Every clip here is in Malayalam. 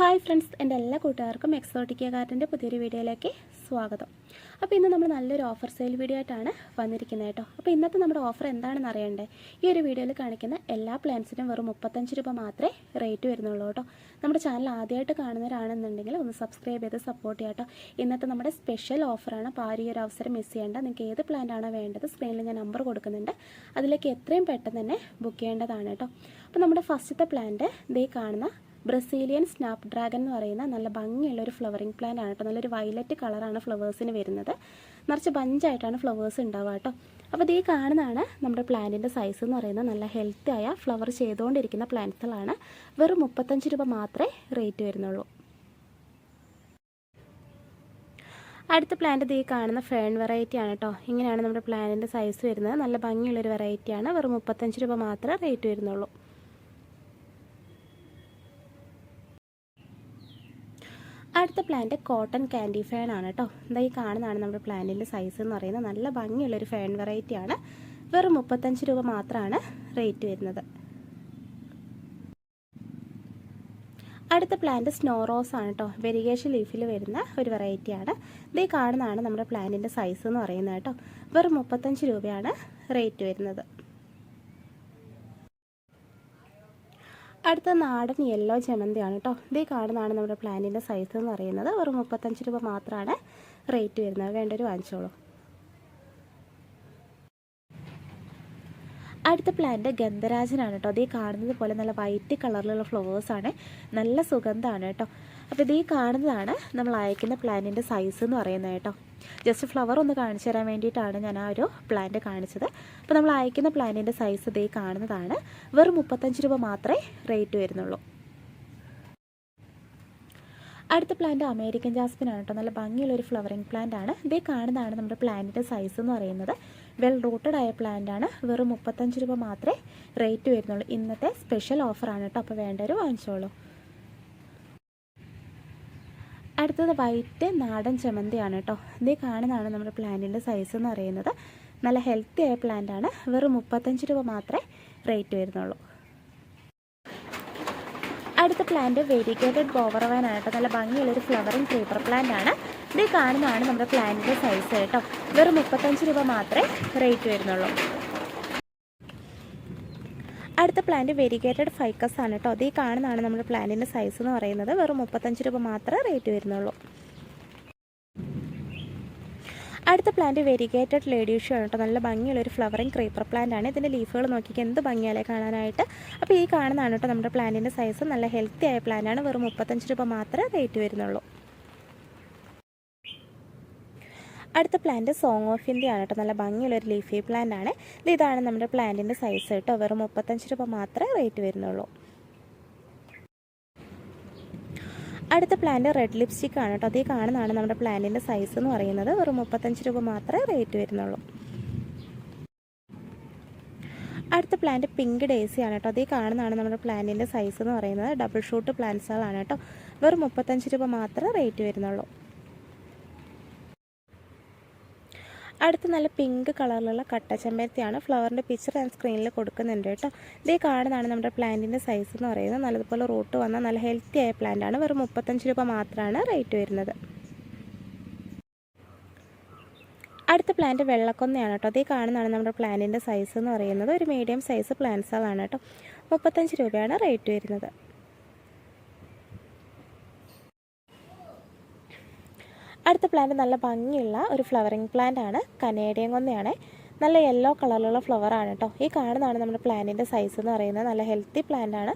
ഹായ് ഫ്രണ്ട്സ് എന്റെ എല്ലാ കൂട്ടുകാർക്കും എക്സോട്ടിക്ക കാർഡിന്റെ പുതിയൊരു വീഡിയോയിലേക്ക് സ്വാഗതം. അപ്പോൾ ഇന്ന് നമ്മൾ നല്ലൊരു ഓഫർ സെയിൽ വീഡിയോ ആയിട്ടാണ് വന്നിരിക്കുന്നത് കേട്ടോ. അപ്പോൾ ഇന്നത്തെ നമ്മുടെ ഓഫർ എന്താണെന്ന് അറിയണ്ടേ? ഈ ഒരു വീഡിയോയിൽ കാണിക്കുന്ന എല്ലാ പ്ലാൻസിനും വെറും മുപ്പത്തഞ്ച് രൂപ മാത്രമേ റേറ്റ് വരുന്നുള്ളൂ കേട്ടോ. നമ്മുടെ ചാനൽ ആദ്യമായിട്ട് കാണുന്നവരാണെന്നുണ്ടെങ്കിൽ ഒന്ന് സബ്സ്ക്രൈബ് ചെയ്ത് സപ്പോർട്ട് ചെയ്യാം കേട്ടോ. ഇന്നത്തെ നമ്മുടെ സ്പെഷ്യൽ ഓഫറാണ് അപ്പോൾ ആ ഒരു അവസരം മിസ് ചെയ്യേണ്ട. നിങ്ങൾക്ക് ഏത് പ്ലാൻ ആണോ വേണ്ടത് സ്ക്രീനിൽ ഞാൻ നമ്പർ കൊടുക്കുന്നുണ്ട്. അതിലേക്ക് എത്രയും പെട്ടെന്ന് തന്നെ ബുക്ക് ചെയ്യേണ്ടതാണ് കേട്ടോ. അപ്പോൾ നമ്മുടെ ഫസ്റ്റത്തെ പ്ലാന്റ് ദേ കാണുന്ന ബ്രസീലിയൻ സ്നാപ്പ് ഡ്രാഗൺ എന്ന് പറയുന്ന നല്ല ഭംഗിയുള്ള ഒരു ഫ്ലവറിങ് പ്ലാന്റ് ആണ് കേട്ടോ. നല്ലൊരു വയലറ്റ് കളറാണ് ഫ്ലവേഴ്സിന് വരുന്നത്. നിറച്ച് ബഞ്ചായിട്ടാണ് ഫ്ലവേഴ്സ് ഉണ്ടാവുക കേട്ടോ. അപ്പോൾ ഇത് ഈ കാണുന്നതാണ് നമ്മുടെ പ്ലാന്റിന്റെ സൈസ് എന്ന് പറയുന്നത്. നല്ല ഹെൽത്തി ആയ ഫ്ലവർ ചെയ്തുകൊണ്ടിരിക്കുന്ന പ്ലാന്റ്സുകളാണ് വെറും മുപ്പത്തഞ്ച് രൂപ മാത്രമേ റേറ്റ് വരുന്നുള്ളൂ. അടുത്ത പ്ലാന്റ് ഇത് ഈ കാണുന്ന ഫേൺ വെറൈറ്റി ആണ് കേട്ടോ. ഇങ്ങനെയാണ് നമ്മുടെ പ്ലാന്റിന്റെ സൈസ് വരുന്നത്. നല്ല ഭംഗിയുള്ളൊരു വെറൈറ്റിയാണ് വെറും മുപ്പത്തഞ്ച് രൂപ മാത്രമേ റേറ്റ് വരുന്നുള്ളൂ. അടുത്ത പ്ലാന്റ് കോട്ടൺ കാൻഡി ഫാൻ ആണ് കേട്ടോ എന്താ ഈ കാണുന്നതാണ് നമ്മുടെ പ്ലാന്റിന്റെ സൈസ് എന്ന് പറയുന്നത്. നല്ല ഭംഗിയുള്ളൊരു ഫാൻ വെറൈറ്റി ആണ്. വെറും മുപ്പത്തഞ്ച് രൂപ മാത്രമാണ് റേറ്റ് വരുന്നത്. അടുത്ത പ്ലാന്റ് സ്നോ റോസ് ആണ് കേട്ടോ വെരിഗേഷൻ ലീഫിൽ വരുന്ന ഒരു വെറൈറ്റിയാണ് ഇതേ കാണുന്നതാണ് നമ്മുടെ പ്ലാന്റിന്റെ സൈസ് എന്ന് പറയുന്നത് കേട്ടോ വെറും മുപ്പത്തഞ്ച് രൂപയാണ് റേറ്റ് വരുന്നത്. അടുത്ത നാടൻ യെല്ലോ ജമന്തിയാണ് കേട്ടോ. ഇതേ കാണുന്നതാണ് നമ്മുടെ പ്ലാന്റിന്റെ സൈസ് എന്ന് പറയുന്നത്. വെറും മുപ്പത്തഞ്ച് രൂപ മാത്രമാണ് റേറ്റ് വരുന്നത്. വേണ്ടൊരു വാങ്ങിച്ചോളൂ. അടുത്ത പ്ലാന്റ് ഗന്ധരാജനാണ് കേട്ടോ. അതേ കാണുന്നത് പോലെ നല്ല വൈറ്റ് കളറിലുള്ള ഫ്ലവേഴ്സാണ് നല്ല സുഗന്ധമാണ് കേട്ടോ. അപ്പോൾ ഇതേ കാണുന്നതാണ് നമ്മൾ അയക്കുന്ന പ്ലാന്റിന്റെ സൈസ് എന്ന് പറയുന്നത് കേട്ടോ. ജസ്റ്റ് ഫ്ലവർ ഒന്ന് കാണിച്ചു തരാൻ വേണ്ടിയിട്ടാണ് ഞാൻ ആ ഒരു പ്ലാന്റ് കാണിച്ചത്. അപ്പോൾ നമ്മൾ അയക്കുന്ന പ്ലാന്റിന്റെ സൈസ് ഇതേ കാണുന്നതാണ്. വെറും മുപ്പത്തഞ്ച് രൂപ മാത്രമേ റേറ്റ് വരുന്നുള്ളൂ. അടുത്ത പ്ലാന്റ് അമേരിക്കൻ ജാസ്മിൻ ആണ് കേട്ടോ. നല്ല ഭംഗിയുള്ള ഒരു ഫ്ലവറിങ് പ്ലാന്റ് ആണ്. ഇതേ കാണുന്നതാണ് നമ്മുടെ പ്ലാന്റിന്റെ സൈസ് എന്ന് പറയുന്നത്. വെൽ റൂട്ടഡ് ആയ പ്ലാന്റ് ആണ്. വെറും മുപ്പത്തഞ്ച് രൂപ മാത്രമേ റേറ്റ് വരുന്നുള്ളൂ. ഇന്നത്തെ സ്പെഷ്യൽ ഓഫറാണ് കേട്ടോ. അപ്പോൾ വേണ്ടവർ വാങ്ങിച്ചോളൂ. അടുത്തത് വൈറ്റ് നാടൻ ചെമന്തിയാണ് കേട്ടോ. ഇതേ കാണുന്നതാണ് നമ്മുടെ പ്ലാന്റിന്റെ സൈസ് എന്ന് പറയുന്നത്. നല്ല ഹെൽത്തി ആയ പ്ലാന്റ് ആണ്. വെറും മുപ്പത്തഞ്ച് രൂപ മാത്രമേ റേറ്റ് വരുന്നുള്ളൂ. അടുത്ത പ്ലാന്റ് വെരിഗേറ്റഡ് ബോവറവാനാണ് കേട്ടോ. നല്ല ഭംഗിയുള്ളൊരു ഫ്ലവറിങ് പേപ്പർ പ്ലാന്റ് ആണ്. ഇത് കാണുന്നതാണ് നമ്മുടെ പ്ലാന്റിന്റെ സൈസ് കേട്ടോ. വെറും മുപ്പത്തഞ്ച് രൂപ മാത്രമേ റേറ്റ് വരുന്നുള്ളൂ. അടുത്ത പ്ലാന്റ് വെരിഗേറ്റഡ് ഫൈക്കസ് ആണ് കേട്ടോ അത് ഈ കാണുന്നതാണ് നമ്മുടെ പ്ലാന്റിന്റെ സൈസ് എന്ന് പറയുന്നത്. വെറും മുപ്പത്തഞ്ച് രൂപ മാത്രമേ റേറ്റ് വരുന്നുള്ളൂ. അടുത്ത പ്ലാന്റ് വെരിഗേറ്റഡ് ലേഡീഷ്യൂ ആണ് കേട്ടോ നല്ല ഭംഗിയുള്ള ഒരു ഫ്ലവറിങ് ക്രീപ്പർ പ്ലാന്റ് ആണ്. ഇതിന്റെ ലീഫുകൾ നോക്കിക്ക് എന്ത് ഭംഗിയാലേ കാണാനായിട്ട്. അപ്പോൾ ഈ കാണുന്നതാണ് കേട്ടോ നമ്മുടെ പ്ലാന്റിന്റെ സൈസ് നല്ല ഹെൽത്തി ആയ പ്ലാന്റ് ആണ്. വെറും മുപ്പത്തഞ്ച് രൂപ മാത്രമേ റേറ്റ് വരുന്നുള്ളൂ. അടുത്ത പ്ലാന്റ് സോങ് ഓഫ് ഇന്ത്യ ആണ് കേട്ടോ. നല്ല ഭംഗിയുള്ളൊരു ലീഫി പ്ലാന്റ് ആണ് ഇതാണ് നമ്മുടെ പ്ലാന്റിന്റെ സൈസ് കേട്ടോ. വെറും മുപ്പത്തഞ്ച് രൂപ മാത്രമേ റേറ്റ് വരുന്നുള്ളൂ. അടുത്ത പ്ലാന്റ് റെഡ് ലിപ്സ്റ്റിക് ആണ് കേട്ടോ. അതേ കാണുന്നതാണ് നമ്മുടെ പ്ലാന്റിന്റെ സൈസ് എന്ന് പറയുന്നത്. വെറും മുപ്പത്തഞ്ച് രൂപ മാത്രമേ റേറ്റ് വരുന്നുള്ളൂ. അടുത്ത പ്ലാന്റ് പിങ്ക് ഡേസി ആണ് കേട്ടോ. അതേ കാണുന്നതാണ് നമ്മുടെ പ്ലാന്റിന്റെ സൈസ് എന്ന് പറയുന്നത്. ഡബിൾ ഷൂട്ട് പ്ലാന്റ്സുകളാണ് കേട്ടോ. വെറും മുപ്പത്തഞ്ച് രൂപ മാത്രമേ റേറ്റ് വരുന്നുള്ളൂ. അടുത്ത നല്ല പിങ്ക് കളറിലുള്ള കട്ടച്ചമ്പരത്തിയാണ് ഫ്ലവറിന്റെ പിക്ചർ ഞാൻ സ്ക്രീനിൽ കൊടുക്കുന്നുണ്ട് കേട്ടോ. ഇതേ കാണുന്നതാണ് നമ്മുടെ പ്ലാന്റിന്റെ സൈസ് എന്ന് പറയുന്നത്. നല്ലതുപോലെ റൂട്ട് വന്ന നല്ല ഹെൽത്തി ആയ പ്ലാന്റ് ആണ്. വെറും മുപ്പത്തഞ്ച് രൂപ മാത്രമാണ് റേറ്റ് വരുന്നത്. അടുത്ത പ്ലാന്റ് വെള്ളക്കൊന്നയാണ് കേട്ടോ. അതേ കാണുന്നതാണ് നമ്മുടെ പ്ലാന്റിന്റെ സൈസ് എന്ന് പറയുന്നത്. ഒരു മീഡിയം സൈസ് പ്ലാന്റ്സുകളാണ് കേട്ടോ. മുപ്പത്തഞ്ച് രൂപയാണ് റേറ്റ് വരുന്നത്. അടുത്ത പ്ലാന്റ് നല്ല ഭംഗിയുള്ള ഒരു ഫ്ലവറിങ് പ്ലാന്റ് ആണ് കനേഡിയൻ കൊന്നയാണ്. നല്ല യെല്ലോ കളറിലുള്ള ഫ്ലവർ ആണ് കേട്ടോ ഈ കാണുന്നതാണ് നമ്മുടെ പ്ലാന്റിന്റെ സൈസ് എന്ന് പറയുന്നത്. നല്ല ഹെൽത്തി പ്ലാന്റ് ആണ്.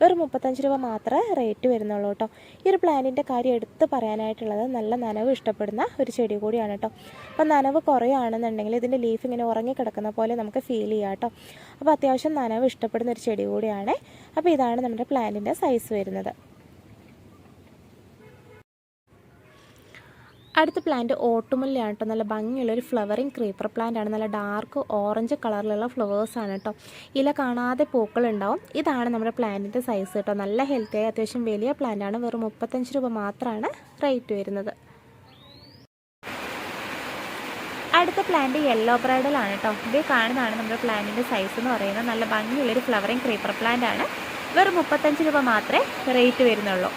വെറും മുപ്പത്തഞ്ച് രൂപ മാത്രമേ റേറ്റ് വരുന്നുള്ളൂ കേട്ടോ ഈ ഒരു പ്ലാന്റിന്റെ കാര്യം എടുത്ത് പറയാനായിട്ടുള്ളത് നല്ല നനവ് ഇഷ്ടപ്പെടുന്ന ഒരു ചെടി കൂടിയാണ് കേട്ടോ അപ്പോൾ നനവ് കുറയുകയാണെന്നുണ്ടെങ്കിൽ ഇതിന്റെ ലീഫ് ഇങ്ങനെ ഉറങ്ങിക്കിടക്കുന്ന പോലെ നമുക്ക് ഫീൽ ചെയ്യാം കേട്ടോ അപ്പോൾ അത്യാവശ്യം നനവ് ഇഷ്ടപ്പെടുന്ന ഒരു ചെടി കൂടിയാണ്. അപ്പോൾ ഇതാണ് നമ്മുടെ പ്ലാന്റിന്റെ സൈസ് വരുന്നത്. അടുത്ത പ്ലാന്റ് ഓട്ടുമുല്ലയാണ് കേട്ടോ നല്ല ഭംഗിയുള്ള ഒരു ഫ്ലവറിങ് ക്രീപ്പർ പ്ലാന്റ് ആണ്. നല്ല ഡാർക്ക് ഓറഞ്ച് കളറിലുള്ള ഫ്ലവേഴ്സാണ് കേട്ടോ ഇല കാണാതെ പൂക്കളുണ്ടാവും. ഇതാണ് നമ്മുടെ പ്ലാന്റിന്റെ സൈസ് കേട്ടോ നല്ല ഹെൽത്തി ആയി അത്യാവശ്യം വലിയ പ്ലാന്റാണ് വെറും മുപ്പത്തഞ്ച് രൂപ മാത്രമാണ് റേറ്റ് വരുന്നത്. അടുത്ത പ്ലാന്റ് യെല്ലോ ബ്രൈഡലാണ് കേട്ടോ ഇത് കാണുന്നതാണ് നമ്മുടെ പ്ലാന്റിന്റെ സൈസ് എന്ന് പറയുന്നത്. നല്ല ഭംഗിയുള്ളൊരു ഫ്ലവറിങ് ക്രീപ്പർ പ്ലാന്റ് ആണ്. വെറും മുപ്പത്തഞ്ച് രൂപ മാത്രമേ റേറ്റ് വരുന്നുള്ളൂ.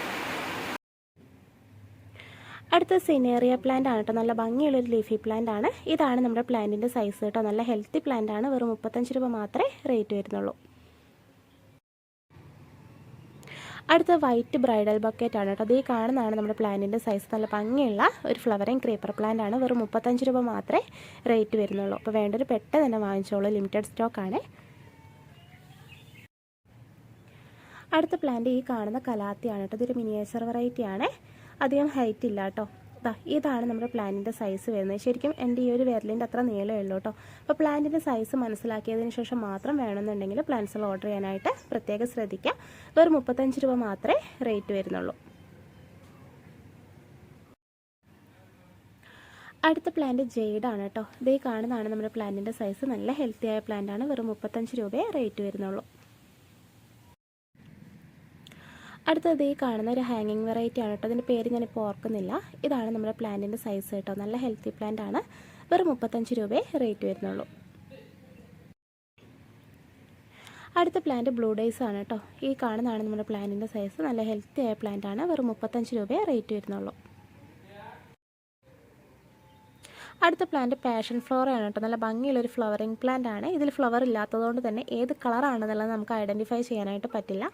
അടുത്ത സിനേറിയ പ്ലാന്റ് ആണ് കേട്ടോ നല്ല ഭംഗിയുള്ളൊരു ലീഫി പ്ലാന്റ് ആണ്. ഇതാണ് നമ്മുടെ പ്ലാന്റിന്റെ സൈസ് കേട്ടോ നല്ല ഹെൽത്തി പ്ലാന്റ് ആണ്. വെറും മുപ്പത്തഞ്ച് രൂപ മാത്രമേ റേറ്റ് വരുന്നുള്ളൂ. അടുത്ത വൈറ്റ് ബ്രൈഡൽ ബക്കറ്റ് ആണ് കേട്ടോ അത് ഈ കാണുന്നതാണ് നമ്മുടെ പ്ലാന്റിന്റെ സൈസ് നല്ല ഭംഗിയുള്ള ഒരു ഫ്ലവറിങ് ക്രീപ്പർ പ്ലാന്റ് ആണ്. വെറും മുപ്പത്തഞ്ച് രൂപ മാത്രമേ റേറ്റ് വരുന്നുള്ളൂ. അപ്പോൾ വേണ്ടൊരു പെട്ടെന്ന് തന്നെ വാങ്ങിച്ചോളൂ. ലിമിറ്റഡ് സ്റ്റോക്ക് ആണ്. അടുത്ത പ്ലാന്റ് ഈ കാണുന്ന കലാത്തിയാണ് കേട്ടോ ഇതൊരു മിനിയേച്ചർ വെറൈറ്റി ആണ്. അധികം ഹൈറ്റ് ഇല്ല കേട്ടോ ഇതാണ് നമ്മുടെ പ്ലാന്റിന്റെ സൈസ് വരുന്നത്. ശരിക്കും എന്റെ ഈ ഒരു വിരലിന്റെ അത്ര നീളേ ഉള്ളൂ കേട്ടോ അപ്പോൾ പ്ലാന്റിന്റെ സൈസ് മനസ്സിലാക്കിയതിന് ശേഷം മാത്രം വേണമെന്നുണ്ടെങ്കിൽ പ്ലാന്റ്സുകൾ ഓർഡർ ചെയ്യാനായിട്ട് പ്രത്യേകം ശ്രദ്ധിക്കുക വെറും മുപ്പത്തഞ്ച് രൂപ മാത്രമേ റേറ്റ് വരുന്നുള്ളൂ. അടുത്ത പ്ലാന്റ് ജെയ്ഡാണ് കേട്ടോ ഇതേ കാണുന്നതാണ് നമ്മുടെ പ്ലാന്റിന്റെ സൈസ് നല്ല ഹെൽത്തി ആയ പ്ലാന്റ് ആണ്. വെറും മുപ്പത്തഞ്ച് രൂപയെ റേറ്റ് വരുന്നുള്ളൂ. അടുത്തത് ഈ കാണുന്ന ഒരു ഹാങ്ങിങ് വെറൈറ്റി ആണ് കേട്ടോ. അതിന്റെ പേര് ഞാനിപ്പോൾ ഓർക്കുന്നില്ല. ഇതാണ് നമ്മുടെ പ്ലാന്റിന്റെ സൈസ് കേട്ടോ. നല്ല ഹെൽത്തി പ്ലാന്റ് ആണ്. വെറും മുപ്പത്തഞ്ച് രൂപയെ റേറ്റ് വരുന്നുള്ളൂ. അടുത്ത പ്ലാന്റ് ബ്ലൂ ഡേയ്സ് ആണ് കേട്ടോ. ഈ കാണുന്നതാണ് നമ്മുടെ പ്ലാന്റിന്റെ സൈസ് നല്ല ഹെൽത്തി ആയ പ്ലാന്റ് ആണ്. വെറും മുപ്പത്തഞ്ച് രൂപയെ റേറ്റ് വരുന്നുള്ളൂ. അടുത്ത പ്ലാന്റ് പാഷൻ ഫ്ലവർ ആണ് കേട്ടോ. നല്ല ഭംഗിയുള്ള ഒരു ഫ്ലവറിങ് പ്ലാന്റ് ആണ്. ഇതിൽ ഫ്ലവർ ഇല്ലാത്തതുകൊണ്ട് തന്നെ ഏത് കളറാണെന്നുള്ളത് നമുക്ക് ഐഡന്റിഫൈ ചെയ്യാനായിട്ട് പറ്റില്ല.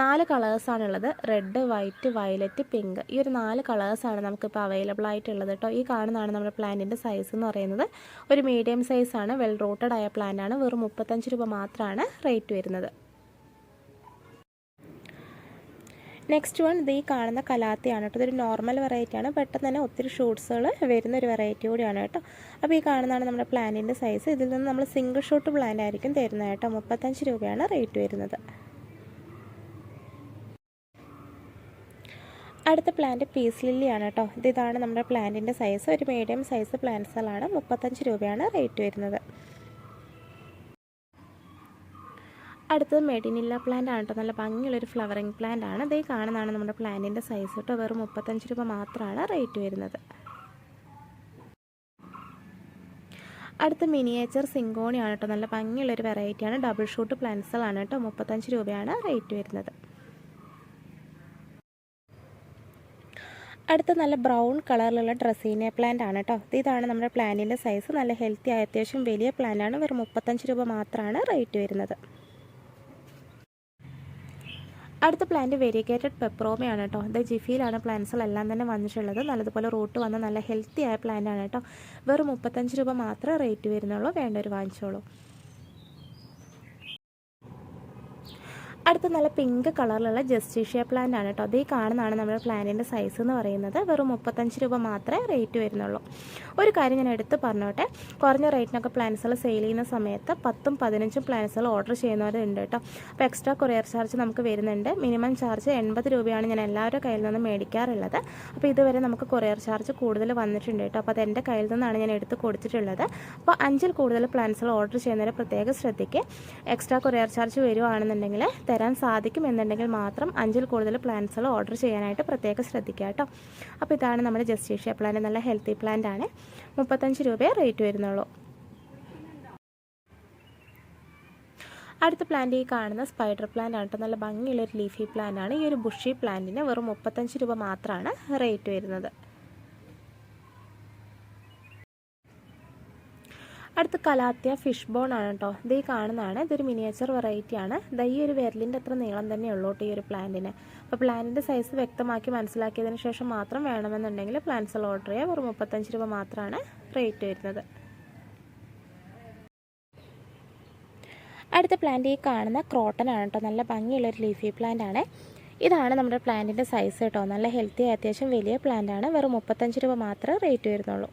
നാല് കളേഴ്സാണുള്ളത് റെഡ് വൈറ്റ് വയലറ്റ് പിങ്ക് ഈ ഒരു നാല് കളേഴ്സാണ് നമുക്കിപ്പോൾ അവൈലബിൾ ആയിട്ടുള്ളത് കേട്ടോ. ഈ കാണുന്നതാണ് നമ്മുടെ പ്ലാന്റിന്റെ സൈസ് എന്ന് പറയുന്നത്. ഒരു മീഡിയം സൈസാണ് വെൽ റൂട്ടഡ് ആയ പ്ലാന്റ് ആണ്. വെറും മുപ്പത്തഞ്ച് രൂപ മാത്രമാണ് റേറ്റ് വരുന്നത്. നെക്സ്റ്റ് വൺ ഇത് ഈ കാണുന്ന കലാത്തിയാണ് കേട്ടോ. ഇതൊരു നോർമൽ വെറൈറ്റി ആണ്. പെട്ടെന്ന് തന്നെ ഒത്തിരി ഷൂട്ട്സുകൾ വരുന്ന ഒരു വെറൈറ്റി കൂടിയാണ് കേട്ടോ. അപ്പോൾ ഈ കാണുന്നതാണ് നമ്മുടെ പ്ലാന്റിന്റെ സൈസ് ഇതിൽ നിന്ന് നമ്മൾ സിംഗിൾ ഷൂട്ട് പ്ലാന്റ് ആയിരിക്കും തരുന്നത് കേട്ടോ. മുപ്പത്തഞ്ച് രൂപയാണ് റേറ്റ് വരുന്നത്. അടുത്ത പ്ലാന്റ് പീസ് ലില്ലിയാണ് കേട്ടോ. ഇത് ഇതാണ് നമ്മുടെ പ്ലാന്റിന്റെ സൈസ് ഒരു മീഡിയം സൈസ് പ്ലാന്റ്സുകളാണ് മുപ്പത്തഞ്ച് രൂപയാണ് റേറ്റ് വരുന്നത്. അടുത്തത് മെഡിനില്ല പ്ലാന്റ് ആണ് കേട്ടോ. നല്ല ഭംഗിയുള്ളൊരു ഫ്ലവറിങ് പ്ലാന്റ് ആണ്. ഇതേ കാണുന്നതാണ് നമ്മുടെ പ്ലാന്റിന്റെ സൈസ് കേട്ടോ. വെറും മുപ്പത്തഞ്ച് രൂപ മാത്രമാണ് റേറ്റ് വരുന്നത്. അടുത്ത മിനിയേച്ചർ സിങ്കോണിയാണ് കേട്ടോ. നല്ല ഭംഗിയുള്ളൊരു വെറൈറ്റിയാണ് ഡബിൾ ഷൂട്ട് പ്ലാന്റ്സുകളാണ് കേട്ടോ. മുപ്പത്തഞ്ച് രൂപയാണ് റേറ്റ് വരുന്നത്. അടുത്ത നല്ല ബ്രൗൺ കളറിലുള്ള ഡ്രസ്സീനിയ പ്ലാന്റ് ആണ് കേട്ടോ. ഇതാണ് നമ്മുടെ പ്ലാന്റിന്റെ സൈസ് നല്ല ഹെൽത്തി ആയ അത്യാവശ്യം വലിയ പ്ലാന്റ് ആണ്. വെറും മുപ്പത്തഞ്ച് രൂപ മാത്രമാണ് റേറ്റ് വരുന്നത്. അടുത്ത പ്ലാന്റ് വെരിഗേറ്റഡ് പെപ്രോമയാണ് കേട്ടോ ഇത് ജിഫിയിലാണ് പ്ലാന്റ്സുകളെല്ലാം തന്നെ വന്നിട്ടുള്ളത്. നല്ലതുപോലെ റൂട്ട് വന്ന നല്ല ഹെൽത്തി ആയ പ്ലാന്റ് ആണ് കേട്ടോ വെറും മുപ്പത്തഞ്ച് രൂപ മാത്രമേ റേറ്റ് വരുന്നുള്ളൂ. വേണ്ടവർ വാങ്ങിച്ചോളൂ. അടുത്ത നല്ല പിങ്ക് കളറിലുള്ള ജസ്റ്റീഷ്യ പ്ലാന്റ് ആണ് കേട്ടോ അതേ കാണുന്നതാണ് നമ്മുടെ പ്ലാന്റിന്റെ സൈസ് എന്ന് പറയുന്നത്. വെറും മുപ്പത്തഞ്ച് രൂപ മാത്രമേ റേറ്റ് വരുന്നുള്ളൂ. ഒരു കാര്യം ഞാൻ എടുത്ത് പറഞ്ഞോട്ടെ. കുറഞ്ഞ റേറ്റിനൊക്കെ പ്ലാന്റ്സുകൾ സെയിൽ ചെയ്യുന്ന സമയത്ത് പത്തും പതിനഞ്ചും പ്ലാന്റ്സുകൾ ഓർഡർ ചെയ്യുന്നവരുണ്ട് കേട്ടോ അപ്പോൾ എക്സ്ട്രാ കൊറിയർ ചാർജ് നമുക്ക് വരുന്നുണ്ട്. മിനിമം ചാർജ് എൺപത് രൂപയാണ് ഞാൻ എല്ലാവരുടെ കയ്യിൽ നിന്ന് മേടിക്കാറുള്ളത്. അപ്പോൾ ഇതുവരെ നമുക്ക് കൊറിയർ ചാർജ് കൂടുതൽ വന്നിട്ടുണ്ട് കേട്ടോ അപ്പോൾ അത് എന്റെ കയ്യിൽ നിന്നാണ് ഞാൻ എടുത്ത് കൊടുത്തിട്ടുള്ളത്. അപ്പോൾ അഞ്ചിൽ കൂടുതൽ പ്ലാന്റ്സുകൾ ഓർഡർ ചെയ്യുന്നവരെ പ്രത്യേകം ശ്രദ്ധിക്കുക എക്സ്ട്രാ കൊറിയർ ചാർജ് വരുവാണെന്നുണ്ടെങ്കിൽ തരാൻ സാധിക്കും എന്നുണ്ടെങ്കിൽ മാത്രം അഞ്ചിൽ കൂടുതൽ പ്ലാന്റ്സുകൾ ഓർഡർ ചെയ്യാനായിട്ട് പ്രത്യേകം ശ്രദ്ധിക്കുക കേട്ടോ. അപ്പോൾ ഇതാണ് നമ്മുടെ ജസ്റ്റീഷ്യ പ്ലാന്റ് നല്ല ഹെൽത്തി പ്ലാന്റ് ആണ്. മുപ്പത്തഞ്ച് രൂപയെ റേറ്റ് വരുന്നുള്ളൂ. അടുത്ത പ്ലാന്റ് ഈ കാണുന്ന സ്പൈഡർ പ്ലാന്റ് ആണ് കേട്ടോ. നല്ല ഭംഗിയുള്ള ഒരു ലീഫി പ്ലാന്റ് ആണ്. ഈ ഒരു ബുഷി പ്ലാന്റിന് വെറും മുപ്പത്തഞ്ച് രൂപ മാത്രമാണ് റേറ്റ് വരുന്നത്. അടുത്ത കലാത്തിയ ഫിഷ് ബോൺ ആണ് കേട്ടോ ഇത് ഈ കാണുന്നതാണ്. ഇതൊരു മിനിയേച്ചർ വെറൈറ്റി ആണ്. ഇത് ഈ ഒരു വിരലിന്റെ അത്ര നീളം തന്നെ ഉള്ളൂ കേട്ടോ ഈ ഒരു പ്ലാന്റിന് അപ്പോൾ പ്ലാന്റിന്റെ സൈസ് വ്യക്തമാക്കി മനസ്സിലാക്കിയതിന് ശേഷം മാത്രം വേണമെന്നുണ്ടെങ്കിൽ പ്ലാന്റ്സുകൾ ഓർഡർ ചെയ്യാം. ഒരു മുപ്പത്തഞ്ച് രൂപ മാത്രമാണ് റേറ്റ് വരുന്നത്. അടുത്ത പ്ലാന്റ് ഈ കാണുന്ന ക്രോട്ടൺ ആണ് കേട്ടോ നല്ല ഭംഗിയുള്ള ഒരു ലീഫി പ്ലാന്റ് ആണ്. ഇതാണ് നമ്മുടെ പ്ലാന്റിന്റെ സൈസ് കേട്ടോ നല്ല ഹെൽത്തി അത്യാവശ്യം വലിയ പ്ലാന്റ് ആണ്. വെറും മുപ്പത്തഞ്ച് രൂപ മാത്രമേ റേറ്റ് വരുന്നുള്ളൂ.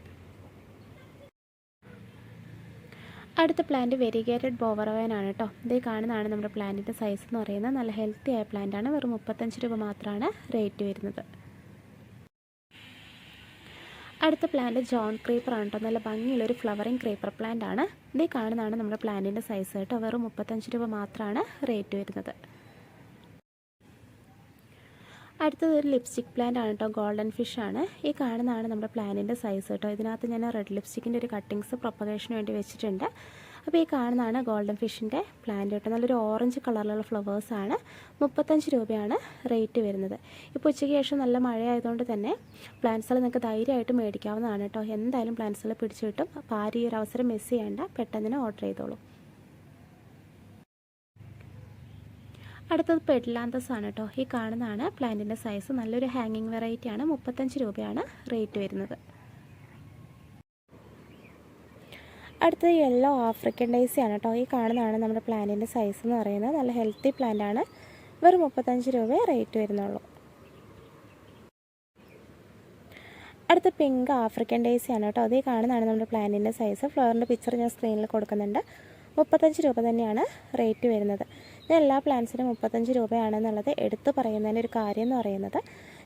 അടുത്ത പ്ലാന്റ് വെരിഗേറ്റഡ് ബോവറവനാണ് കേട്ടോ ഇത് കാണുന്നതാണ് നമ്മുടെ പ്ലാന്റിന്റെ സൈസ് എന്ന് പറയുന്നത്. നല്ല ഹെൽത്തി ആയ പ്ലാന്റ് ആണ്. വെറും മുപ്പത്തഞ്ച് രൂപ മാത്രമാണ് റേറ്റ് വരുന്നത്. അടുത്ത പ്ലാന്റ് ജോൺ ക്രീപ്പർ ആണ് കേട്ടോ നല്ല ഭംഗിയുള്ള ഒരു ഫ്ലവറിങ് ക്രീപ്പർ പ്ലാന്റ് ആണ്. ഇത് കാണുന്നതാണ് നമ്മുടെ പ്ലാന്റിന്റെ സൈസ് കേട്ടോ വെറും മുപ്പത്തഞ്ച് രൂപ മാത്രമാണ് റേറ്റ് വരുന്നത്. അടുത്തത് ഒരു ലിപ്സ്റ്റിക് പ്ലാന്റ് ആണ് കേട്ടോ ഗോൾഡൻ ഫിഷ് ആണ്. ഈ കാണുന്നതാണ് നമ്മുടെ പ്ലാന്റിന്റെ സൈസ് കേട്ടോ ഇതിനകത്ത് ഞാൻ റെഡ് ലിപ്സ്റ്റിക്കിന്റെ ഒരു കട്ടിങ്സ് പ്രൊപ്പഗേഷന് വേണ്ടി വെച്ചിട്ടുണ്ട്. അപ്പോൾ ഈ കാണുന്നതാണ് ഗോൾഡൻ ഫിഷിന്റെ പ്ലാന്റ് കേട്ടോ നല്ലൊരു ഓറഞ്ച് കളറിലുള്ള ഫ്ലവേഴ്സാണ് മുപ്പത്തഞ്ച് രൂപയാണ് റേറ്റ് വരുന്നത്. ഇപ്പോൾ ഉച്ചയ്ക്ക് ശേഷം നല്ല മഴയായതുകൊണ്ട് തന്നെ പ്ലാന്റ്സുകൾ നിങ്ങൾക്ക് ധൈര്യമായിട്ട് മേടിക്കാവുന്നതാണ് കേട്ടോ എന്തായാലും പ്ലാന്റ്സുകൾ പിടിച്ചു കിട്ടും. അപ്പോൾ ആരും ഈ ഒരു അവസരം മിസ് ചെയ്യേണ്ട. പെട്ടെന്ന് ഓർഡർ ചെയ്തോളൂ. അടുത്തത് പെഡ്ലാന്തസ് ആണ് കേട്ടോ ഈ കാണുന്നതാണ് പ്ലാന്റിന്റെ സൈസ് നല്ലൊരു ഹാങ്ങിങ് വെറൈറ്റി ആണ്. മുപ്പത്തഞ്ച് രൂപയാണ് റേറ്റ് വരുന്നത്. അടുത്തത് യെല്ലോ ആഫ്രിക്കൻ ഡൈസി ആണ് കേട്ടോ ഈ കാണുന്നതാണ് നമ്മുടെ പ്ലാന്റിന്റെ സൈസ് എന്ന് പറയുന്നത്. നല്ല ഹെൽത്തി പ്ലാന്റ് ആണ്. വെറും മുപ്പത്തഞ്ച് രൂപയെ റേറ്റ് വരുന്നുള്ളൂ. അടുത്ത പിങ്ക് ആഫ്രിക്കൻ ഡേസി ആണ് കേട്ടോ അതേ കാണുന്നതാണ് നമ്മുടെ പ്ലാന്റിന്റെ സൈസ് ഫ്ലവറിന്റെ പിക്ചർ ഞാൻ സ്ക്രീനിൽ കൊടുക്കുന്നുണ്ട്. മുപ്പത്തഞ്ച് രൂപ തന്നെയാണ് റേറ്റ് വരുന്നത്. ഞാൻ എല്ലാ പ്ലാന്റ്സിനും മുപ്പത്തഞ്ച് രൂപയാണെന്നുള്ളത് എടുത്തു പറയുന്നതിന്റെ ഒരു കാര്യം എന്ന് പറയുന്നത്.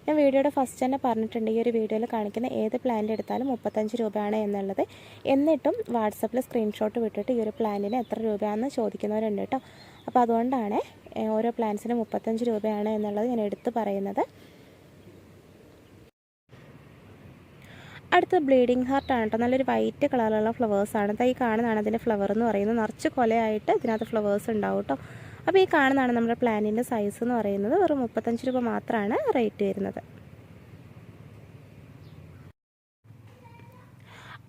ഞാൻ വീഡിയോയുടെ ഫസ്റ്റ് തന്നെ പറഞ്ഞിട്ടുണ്ട് ഈ ഒരു വീഡിയോയിൽ കാണിക്കുന്ന ഏത് പ്ലാന്റ് എടുത്താലും മുപ്പത്തഞ്ച് രൂപയാണ് എന്നുള്ളത്. എന്നിട്ടും വാട്സപ്പിൽ സ്ക്രീൻഷോട്ട് വിട്ടിട്ട് ഈ ഒരു പ്ലാന്റിന് എത്ര രൂപയാണെന്ന് ചോദിക്കുന്നവരുണ്ട് കേട്ടോ. അപ്പോൾ അതുകൊണ്ടാണ് ഓരോ പ്ലാന്റ്സിനും മുപ്പത്തഞ്ച് രൂപയാണ് എന്നുള്ളത് ഞാൻ എടുത്തു പറയുന്നത്. അടുത്ത ബ്ലീഡിങ് ആണ് കേട്ടോ. നല്ലൊരു വൈറ്റ് കളറിലുള്ള ഫ്ലവേഴ്സാണ് ഈ കാണുന്നതാണ് അതിന്റെ ഫ്ലവർ എന്ന് പറയുന്നത്. നിറച്ച് കൊലയായിട്ട് ഇതിനകത്ത് ഫ്ലവേഴ്സ് ഉണ്ടാവും കേട്ടോ. അപ്പോൾ ഈ കാണുന്നതാണ് നമ്മുടെ പ്ലാന്റിന്റെ സൈസ് എന്ന് പറയുന്നത്. വെറും മുപ്പത്തഞ്ച് രൂപ മാത്രമാണ് റേറ്റ് വരുന്നത്.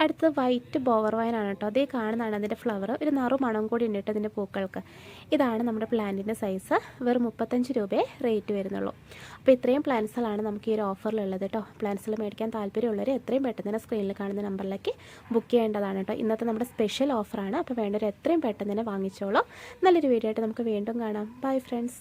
അടുത്തത് വൈറ്റ് ബോവർ വൈനാണ് കേട്ടോ. അതേ കാണുന്നതാണ് അതിന്റെ ഫ്ലവർ ഒരു നറു മണം കൂടി ഉണ്ട് കേട്ടോ അതിന്റെ പൂക്കൾക്ക്. ഇതാണ് നമ്മുടെ പ്ലാന്റിന്റെ സൈസ് വെറും മുപ്പത്തഞ്ച് രൂപയെ റേറ്റ് വരുന്നുള്ളൂ. അപ്പോൾ ഇത്രയും പ്ലാന്റ്സുകളാണ് നമുക്ക് ഈ ഒരു ഓഫറിലുള്ളത് കേട്ടോ. പ്ലാന്റ്സുകൾ മേടിക്കാൻ താല്പര്യമുള്ളവർ എത്രയും പെട്ടെന്ന് തന്നെ സ്ക്രീനിൽ കാണുന്ന നമ്പറിലേക്ക് ബുക്ക് ചെയ്യേണ്ടതാണ് കേട്ടോ. ഇന്നത്തെ നമ്മുടെ സ്പെഷ്യൽ ഓഫറാണ് അപ്പോൾ വേണ്ടവർ എത്രയും പെട്ടെന്ന് തന്നെ വാങ്ങിച്ചോളൂ. നല്ലൊരു വീഡിയോ ആയിട്ട് നമുക്ക് വീണ്ടും കാണാം. Bye friends